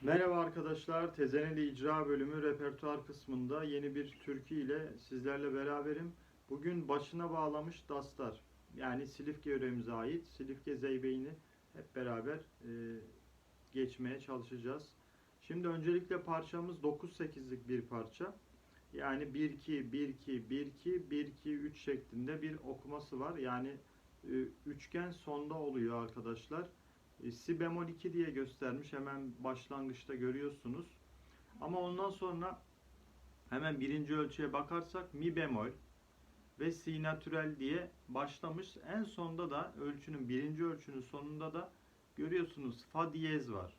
Merhaba arkadaşlar, Tezeneli İcra Bölümü repertuar kısmında yeni bir türkü ile sizlerle beraberim. Bugün başına bağlamış dastar, yani Silifke yöremize ait Silifke Zeybeğini hep beraber e, geçmeye çalışacağız. Şimdi öncelikle parçamız 9-8'lik bir parça. Yani 1-2, 1-2, 1-2, 1-2, 3 şeklinde bir okuması var. Yani e, üçgen sonda oluyor arkadaşlar. E, si bemol 2 diye göstermiş. Hemen başlangıçta görüyorsunuz. Ama ondan sonra hemen birinci ölçüye bakarsak mi bemol ve si natürel diye başlamış. En sonda da ölçünün birinci ölçünün sonunda da görüyorsunuz fa diyez var.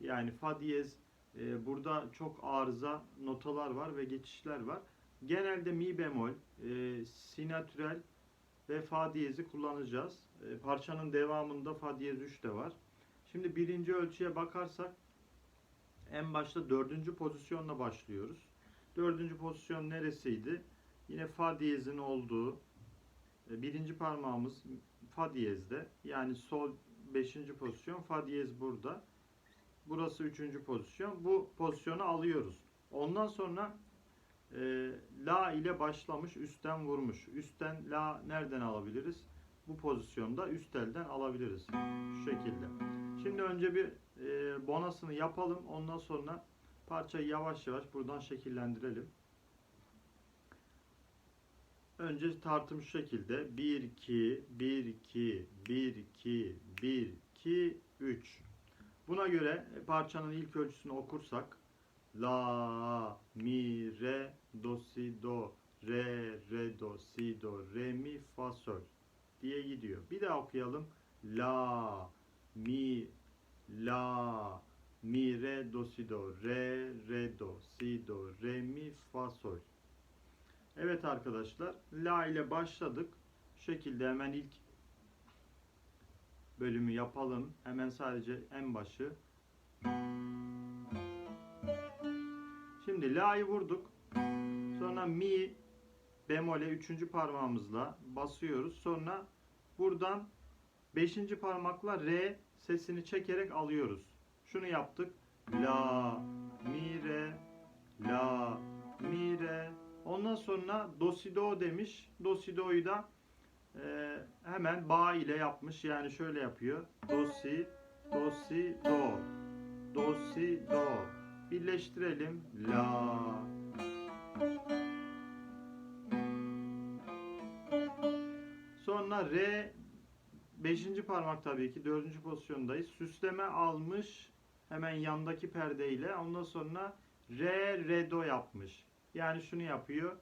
Yani fa diyez e, burada çok arıza notalar var ve geçişler var. Genelde mi bemol, e, si natürel ve fa diyezi kullanacağız. E, parçanın devamında fa diyez 3 de var. Şimdi birinci ölçüye bakarsak en başta dördüncü pozisyonla başlıyoruz. Dördüncü pozisyon neresiydi? Yine fa diyezin olduğu e, birinci parmağımız fa diyezde. Yani sol beşinci pozisyon fa diyez burada. Burası üçüncü pozisyon. Bu pozisyonu alıyoruz. Ondan sonra e, la ile başlamış, üstten vurmuş. Üstten la nereden alabiliriz? Bu pozisyonda üst elden alabiliriz. Şu şekilde. Şimdi önce bir e, bonasını yapalım. Ondan sonra parçayı yavaş yavaş buradan şekillendirelim. Önce tartım şu şekilde. 1, 2, 1, 2, 1, 2, 1, 2, 3. Buna göre parçanın ilk ölçüsünü okursak La, mi, re, do, si, do, re, re, do, si, do, re, mi, fa, sol diye gidiyor. Bir daha okuyalım. La, mi, la, mi, re, do, si, do, re, re, do, si, do, re, mi, fa, sol. Evet arkadaşlar, la ile başladık. Şu şekilde hemen ilk bölümü yapalım. Hemen sadece en başı. Şimdi la'yı vurduk. Sonra mi bemole üçüncü parmağımızla basıyoruz. Sonra buradan beşinci parmakla re sesini çekerek alıyoruz. Şunu yaptık. La, mi, re, la, mi, re. Ondan sonra do, si, do demiş. Do, si, do'yu da e, hemen ba ile yapmış. Yani şöyle yapıyor. Do, si, do, si, do. Do, si, do. Birleştirelim. La. Sonra re beşinci parmak tabii ki dördüncü pozisyondayız. Süsleme almış hemen yandaki perdeyle. Ondan sonra re re do yapmış. Yani şunu yapıyor.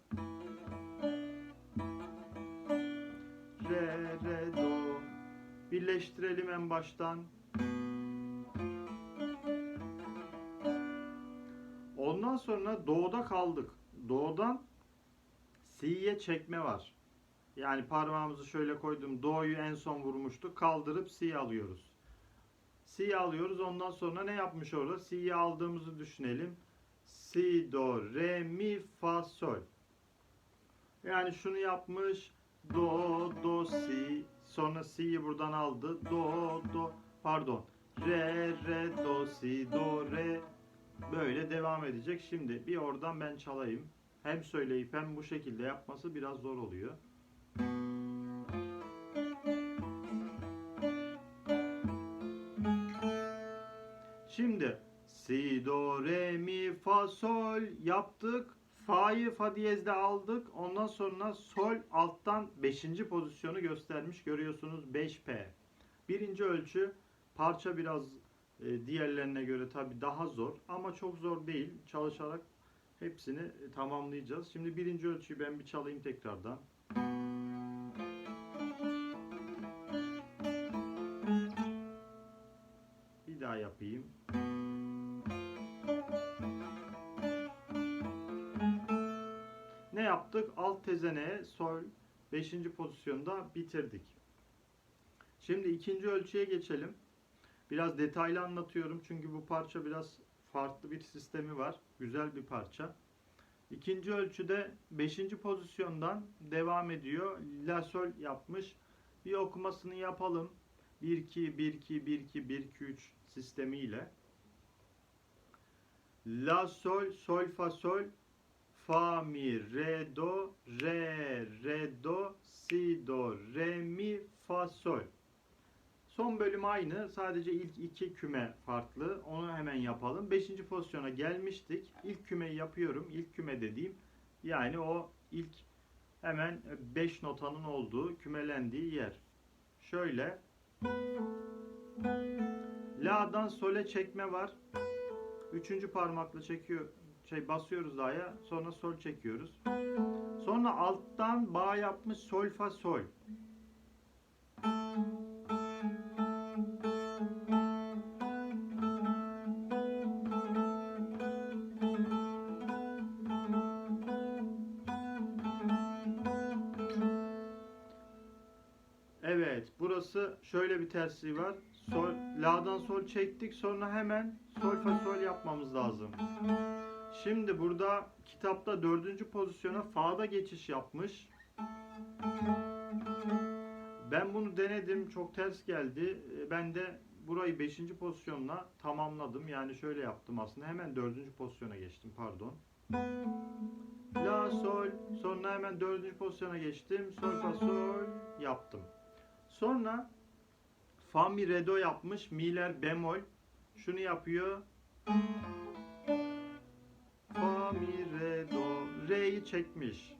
Re re do. Birleştirelim en baştan. Ondan sonra doğuda kaldık. Doğudan si'ye çekme var. Yani parmağımızı şöyle koydum. Do'yu en son vurmuştuk. Kaldırıp si alıyoruz. Si alıyoruz. Ondan sonra ne yapmış orada? Si'yi aldığımızı düşünelim. Si, do, re, mi, fa, sol. Yani şunu yapmış. Do, do, si. Sonra si'yi buradan aldı. Do, do, pardon. Re, re, do, si, do, re. Böyle devam edecek. Şimdi bir oradan ben çalayım. Hem söyleyip hem bu şekilde yapması biraz zor oluyor. Sol yaptık. Fa'yı fa diyezde aldık. Ondan sonra sol alttan 5. pozisyonu göstermiş. Görüyorsunuz 5P. Birinci ölçü parça biraz e, diğerlerine göre tabi daha zor ama çok zor değil. Çalışarak hepsini e, tamamlayacağız. Şimdi birinci ölçüyü ben bir çalayım tekrardan. Yaptık? Alt tezeneye sol 5. pozisyonda bitirdik. Şimdi ikinci ölçüye geçelim. Biraz detaylı anlatıyorum çünkü bu parça biraz farklı bir sistemi var. Güzel bir parça. İkinci ölçüde 5. pozisyondan devam ediyor. La sol yapmış. Bir okumasını yapalım. 1 2 1 2 1 2 1 2 3 sistemiyle. La sol sol fa sol fa mi re do re re do si do re mi fa sol. Son bölüm aynı. Sadece ilk iki küme farklı. Onu hemen yapalım. Beşinci pozisyona gelmiştik. İlk kümeyi yapıyorum. İlk küme dediğim yani o ilk hemen 5 notanın olduğu, kümelendiği yer. Şöyle La'dan sole çekme var. Üçüncü parmakla çekiyor, şey basıyoruz La'ya. Sonra sol çekiyoruz. Sonra alttan bağ yapmış sol fa sol. Evet, burası şöyle bir tersliği var. Sol, la'dan sol çektik, sonra hemen sol fa sol yapmamız lazım. Şimdi burada kitapta dördüncü pozisyona fa'da geçiş yapmış. Ben bunu denedim, çok ters geldi. E, Ben de burayı beşinci pozisyonla tamamladım. Yani şöyle yaptım aslında. Hemen dördüncü pozisyona geçtim, pardon. La sol, sonra hemen dördüncü pozisyona geçtim. Sol fa sol yaptım. Sonra fa mi re do yapmış. Mi'ler bemol. Şunu yapıyor. Mi re do. Re'yi çekmiş.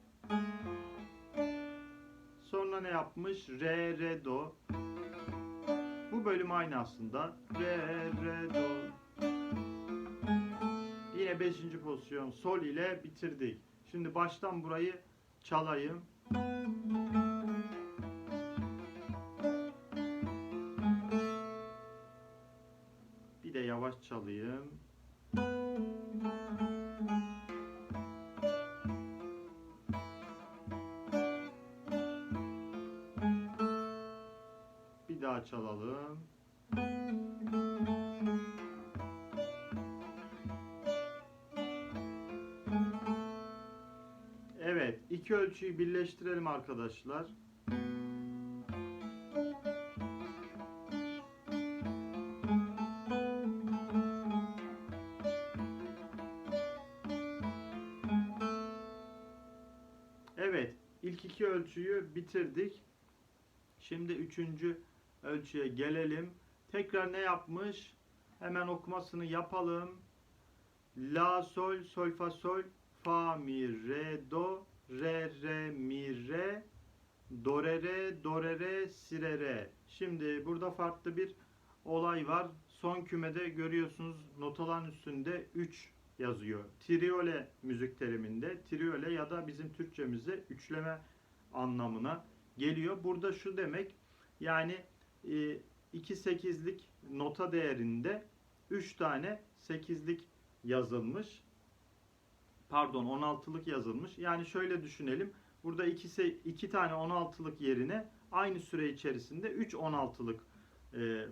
Sonra ne yapmış? Re re do. Bu bölüm aynı aslında. Re re do. Yine 5. pozisyon sol ile bitirdik. Şimdi baştan burayı çalayım. Bir de yavaş çalayım. Daha çalalım. Evet, iki ölçüyü birleştirelim arkadaşlar. Evet, ilk iki ölçüyü bitirdik. Şimdi üçüncü ölçüye gelelim. Tekrar ne yapmış? Hemen okumasını yapalım. La, sol, sol, fa, sol, fa, mi, re, do, re, re, mi, re, do, re, re, do, re, re, si, re, re. Şimdi burada farklı bir olay var. Son kümede görüyorsunuz notaların üstünde 3 yazıyor. Triole müzik teriminde. Triole ya da bizim Türkçemizde üçleme anlamına geliyor. Burada şu demek yani 2 sekizlik nota değerinde 3 tane sekizlik yazılmış. Pardon 16'lık yazılmış. Yani şöyle düşünelim. Burada 2 iki tane 16'lık yerine aynı süre içerisinde 3 16'lık e,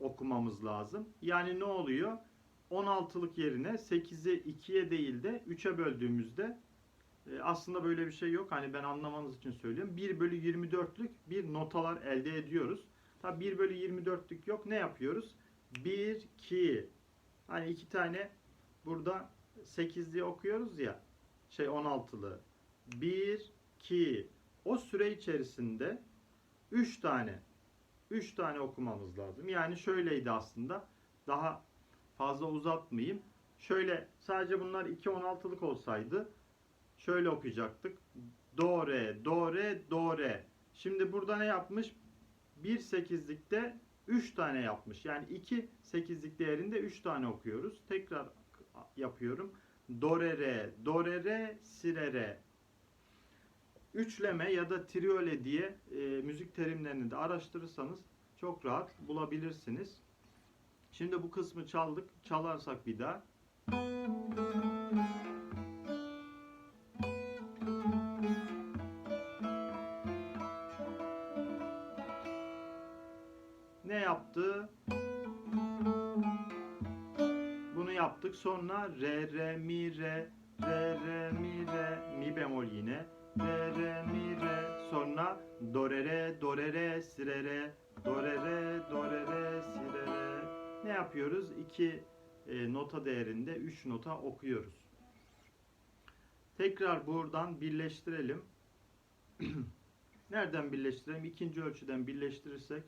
okumamız lazım. Yani ne oluyor? 16'lık yerine 8'i 2'ye değil de 3'e böldüğümüzde e, aslında böyle bir şey yok. Hani ben anlamanız için söylüyorum. 1 bölü 24'lük bir notalar elde ediyoruz. Tabi 1 bölü 24'lük yok. Ne yapıyoruz? 1, 2. Hani iki tane burada 8'liği okuyoruz ya. Şey 16'lı. 1, 2. O süre içerisinde 3 tane 3 tane okumamız lazım. Yani şöyleydi aslında. Daha fazla uzatmayayım. Şöyle sadece bunlar 2 16'lık olsaydı şöyle okuyacaktık. Do re, do re, do re. Şimdi burada ne yapmış? 1 8'likte 3 tane yapmış. Yani 2 8'lik değerinde 3 tane okuyoruz. Tekrar yapıyorum. Do re re, do re re, si re re. Üçleme ya da triole diye e, müzik terimlerini de araştırırsanız çok rahat bulabilirsiniz. Şimdi bu kısmı çaldık. Çalarsak bir daha. Yaptık. Sonra re re mi re re re mi re mi bemol yine re re mi re sonra do re re do re re si re re do re re do re re si re re ne yapıyoruz? 2 e, nota değerinde 3 nota okuyoruz. Tekrar buradan birleştirelim. Nereden birleştirelim? İkinci ölçüden birleştirirsek